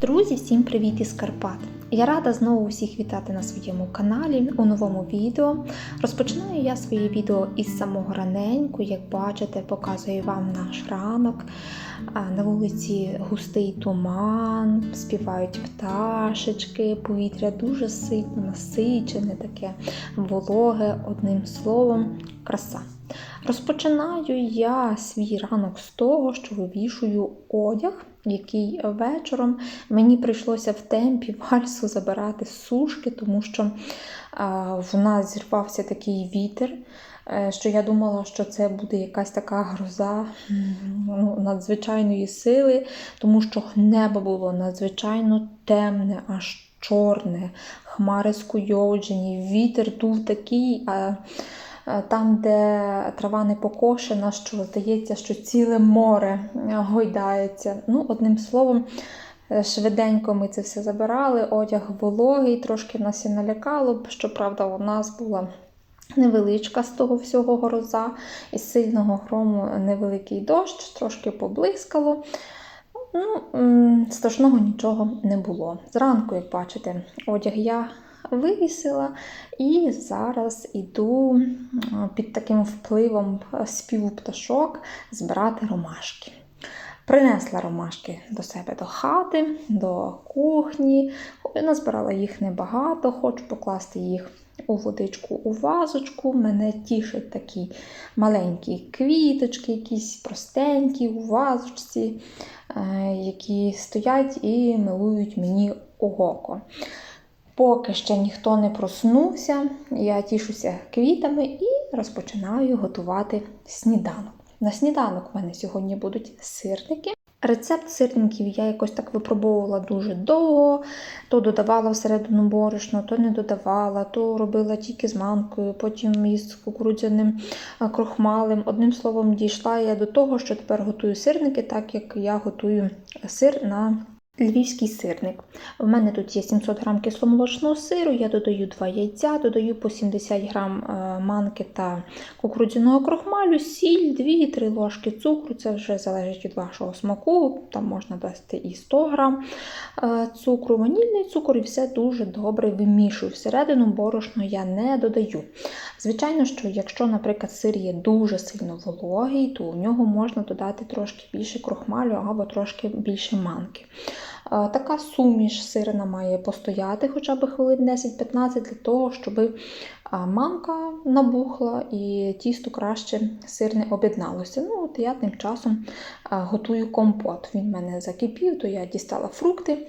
Друзі, всім привіт із Карпат! Я рада знову усіх вітати на своєму каналі у новому відео. Розпочинаю я своє відео із самого раненьку. Як бачите, показую вам наш ранок. На вулиці густий туман, співають пташечки, повітря дуже сильно насичене, таке вологе, одним словом, краса. Розпочинаю я свій ранок з того, що вивішую одяг, який вечором мені прийшлося в темпі вальсу забирати сушки, тому що в нас зірвався такий вітер. е, Що я думала, що це буде якась така гроза ну, надзвичайної сили, тому що небо було надзвичайно темне, аж чорне, хмари скуйовджені, вітер дув такий. А, там, де трава не покошена, що здається, що ціле море е, гойдається. Ну, одним словом, е, швиденько ми це все забирали, одяг вологий, трошки нас і налякало, щоправда, у нас була. Невеличка з того всього гроза, із сильного грому невеликий дощ, трошки поблискало. Ну, страшного нічого не було. Зранку, як бачите, одяг я вивісила і зараз іду під таким впливом співу пташок збирати ромашки. Принесла ромашки до себе до хати, до кухні. Назбирала їх небагато, хочу покласти їх у водичку у вазочку. Мене тішать такі маленькі квіточки, якісь простенькі у вазочці, е, які стоять і милують мені око. Поки ще ніхто не проснувся, я тішуся квітами і розпочинаю готувати сніданок. На сніданок в мене сьогодні будуть сирники. Рецепт сирників я якось так випробовувала дуже довго, то додавала всередину борошно, то не додавала, то робила тільки з манкою, потім із кукурудзяним крохмалем. Одним словом, дійшла я до того, що тепер готую сирники, так як я готую сир на Львівський сирник. У мене тут є 700 г кисломолочного сиру, я додаю 2 яйця, додаю по 70 г е, манки та кукурудзяного крохмалю, сіль, 2-3 ложки цукру, це вже залежить від вашого смаку, там можна дати і 100 г е, цукру, ванільний цукор і все дуже добре вимішую. Всередину борошно я не додаю. Звичайно, що якщо, наприклад, сир є дуже сильно вологий, то у нього можна додати трошки більше крохмалю або трошки більше манки. Е, Така суміш сирна має постояти хоча б хвилин 10-15 для того, щоб е, манка набухла і тісто краще сирне об'єдналося. Ну, от Я тим часом е, готую компот. Він в мене закипів, то я дістала фрукти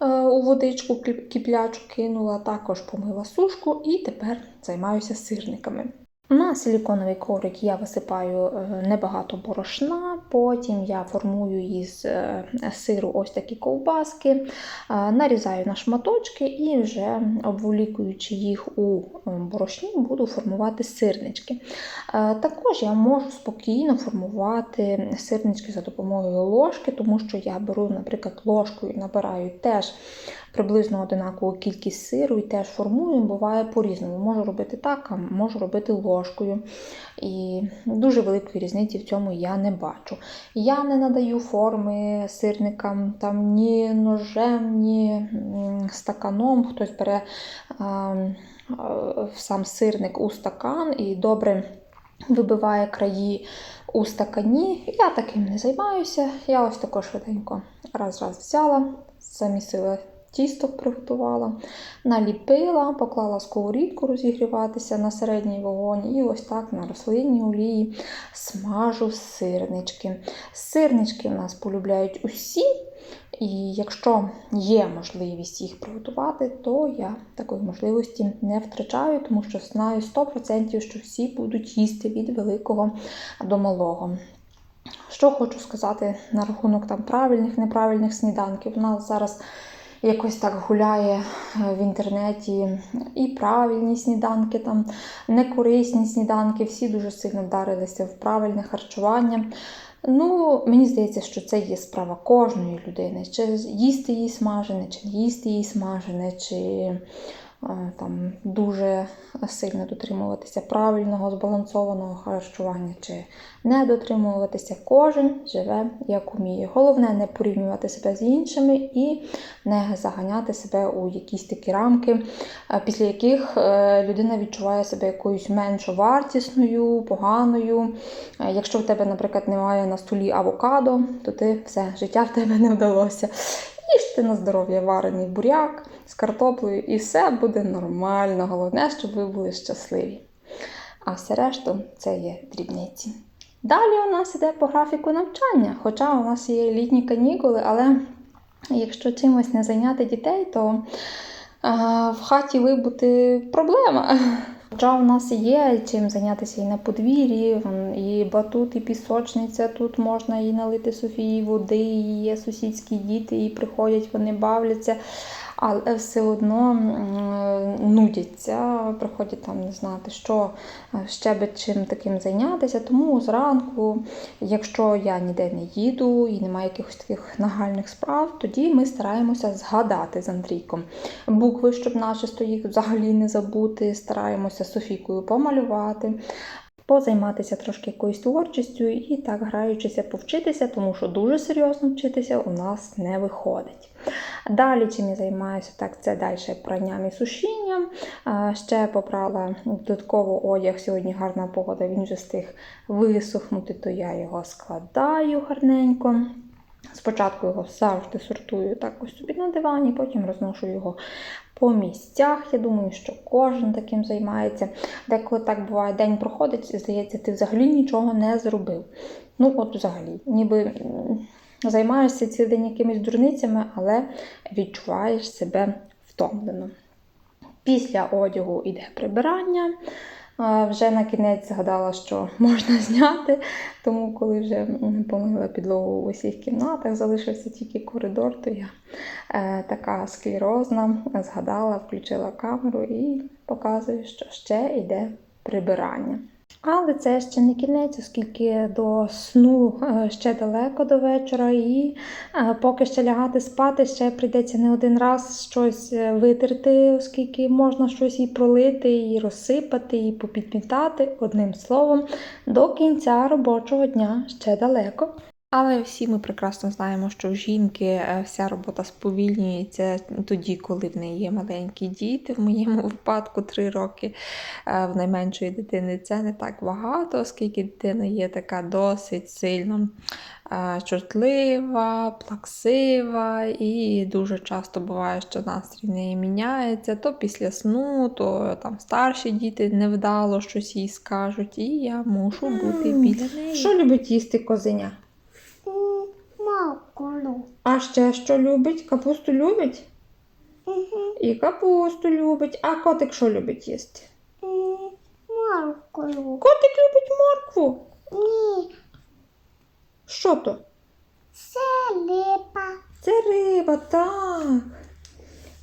у водичку киплячу кинула, також помила сушку і тепер займаюся сирниками. На силіконовий коврик я висипаю е, небагато борошна, потім я формую із е, сиру ось такі ковбаски, е, нарізаю на шматочки і вже обволікуючи їх у борошні, буду формувати сирнички. Також я можу спокійно формувати сирнички за допомогою ложки, тому що я беру, наприклад, ложкою набираю теж приблизно одинакову кількість сиру і теж формую, буває по-різному. Можу робити так, а можу робити ложкою. І дуже великої різниці в цьому я не бачу. Я не надаю форми сирникам там ні ножем, ні стаканом. Хтось бере а, сам сирник у стакан і добре. Вибиває краї у стакані. Я таким не займаюся. Я ось також швиденько раз-раз взяла, замісила тісто приготувала, наліпила, поклала сковорідку розігріватися на середній вогонь і ось так на рослинній олії смажу сирнички. Сирнички в нас полюбляють усі. І якщо є можливість їх приготувати, то я такої можливості не втрачаю, тому що знаю 100%, що всі будуть їсти від великого до малого. Що хочу сказати на рахунок там правильних, неправильних сніданків. У нас зараз якось так гуляє е, в інтернеті і правильні сніданки, там некорисні сніданки, всі дуже сильно вдарилися в правильне харчування. Ну, Мені здається, що це є справа кожної людини. Чи їсти її смажене, чи не їсти її смажене, чи там дуже сильно дотримуватися правильного збалансованого харчування чи не дотримуватися. Кожен живе як уміє. Головне не порівнювати себе з іншими і не заганяти себе у якісь такі рамки, е, після яких е, людина відчуває себе якоюсь меншо вартісною, поганою. Е, Якщо в тебе, наприклад, немає на столі авокадо, то ти все життя в тебе не вдалося. Їжте на здоров'я варений буряк з картоплею, і все буде нормально. Головне, щоб ви були щасливі. А все решту це є дрібниці. Далі у нас іде по графіку навчання, хоча у нас є літні канікули, але якщо чимось не зайняти дітей, то а, в хаті вибути проблема. Хоча у нас є чим зайнятися і на подвір'ї, і батут, і пісочниця. Тут можна і налити Софії води, і є сусідські діти, і приходять, вони бавляться. Але все одно нудяться, приходять там не знати, що е, ще би чим таким зайнятися. Тому зранку, якщо я ніде не їду і немає якихось таких нагальних справ, тоді ми стараємося згадати з Андрійком букви, щоб начисто їх взагалі не забути. Стараємося Софійкою помалювати. Позайматися трошки якоюсь творчістю і так граючися, повчитися, тому що дуже серйозно вчитися у нас не виходить. Далі, чим я займаюся, так це далі пранням і сушінням. Ще попрала додатково одяг. Сьогодні гарна погода, він вже встиг висохнути, то я його складаю гарненько. Спочатку його завжди сортую так ось собі на дивані, потім розношу його по місцях. Я думаю, що кожен таким займається. Деколи так буває, день проходить, і здається, ти взагалі нічого не зробив. Ну, от взагалі, ніби займаєшся цілий день якимись дурницями, але відчуваєш себе втомлено. Після одягу йде прибирання. Вже на кінець згадала, що можна зняти, тому коли вже помила підлогу в усіх кімнатах, залишився тільки коридор, то я е, така склерозна, згадала, включила камеру і показую, що ще йде прибирання. Але це ще не кінець, оскільки до сну е, ще далеко до вечора, і е, поки ще лягати спати, ще прийдеться не один раз щось е, витерти, оскільки можна щось і пролити, і розсипати, і попідмітати. Одним словом, до кінця робочого дня ще далеко. Але всі ми прекрасно знаємо, що в жінки е, вся робота сповільнюється тоді, коли в неї є маленькі діти. В моєму випадку 3 роки е, в найменшої дитини це не так багато, оскільки дитина є така досить сильно е, чутлива, плаксива, і дуже часто буває, що настрій в неї міняється. То після сну, то там старші діти невдало щось їй скажуть, і я мушу бути біля неї. Що любить їсти козеня? А ще що любить? Капусту любить? І капусту любить. А котик що любить їсти? Макулу. Котик любить моркву. Ні, Що то? це липа. Це риба, так.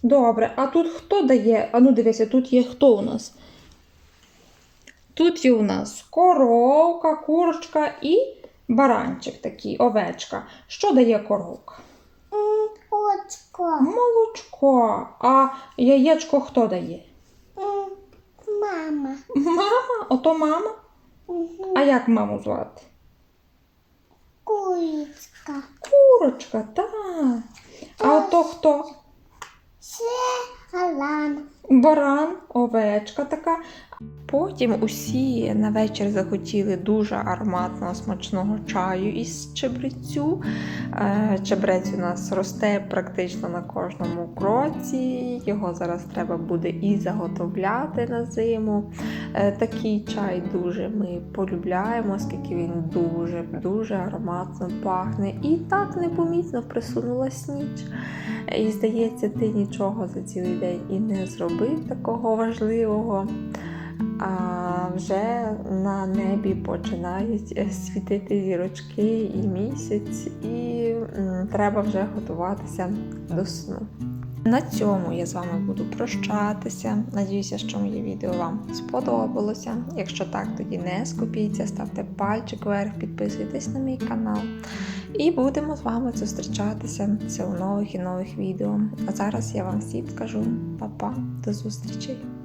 Добре, а тут хто дає? А ну дивися, тут є хто у нас? Тут є у нас коровка, курочка і баранчик такий, овечка. Що дає коровка? М, Очко. Молочко. А яєчко хто дає? Мама. Мама? Ото мама? Мгм. А як маму звати? Курицька. Курочка, так. А ото хто? Це Алан. Баран, овечка така. Потім усі на вечір захотіли дуже ароматного смачного чаю із чебрецю. Е, Чебрець у нас росте практично на кожному кроці. Його зараз треба буде і заготовляти на зиму. Е, Такий чай дуже ми полюбляємо, оскільки він дуже дуже ароматно пахне. І так непомітно присунулась ніч. І здається, ти нічого за цілий день і не зробив такого важливого. А вже на небі починають е, світити зірочки і місяць, і треба вже готуватися до сну. На цьому я з вами буду прощатися. Надіюся, що моє відео вам сподобалося. Якщо так, тоді не скупіться, ставте пальчик вверх, підписуйтесь на мій канал. І будемо з вами зустрічатися у нових і нових відео. А зараз я вам всім скажу па-па, до зустрічей!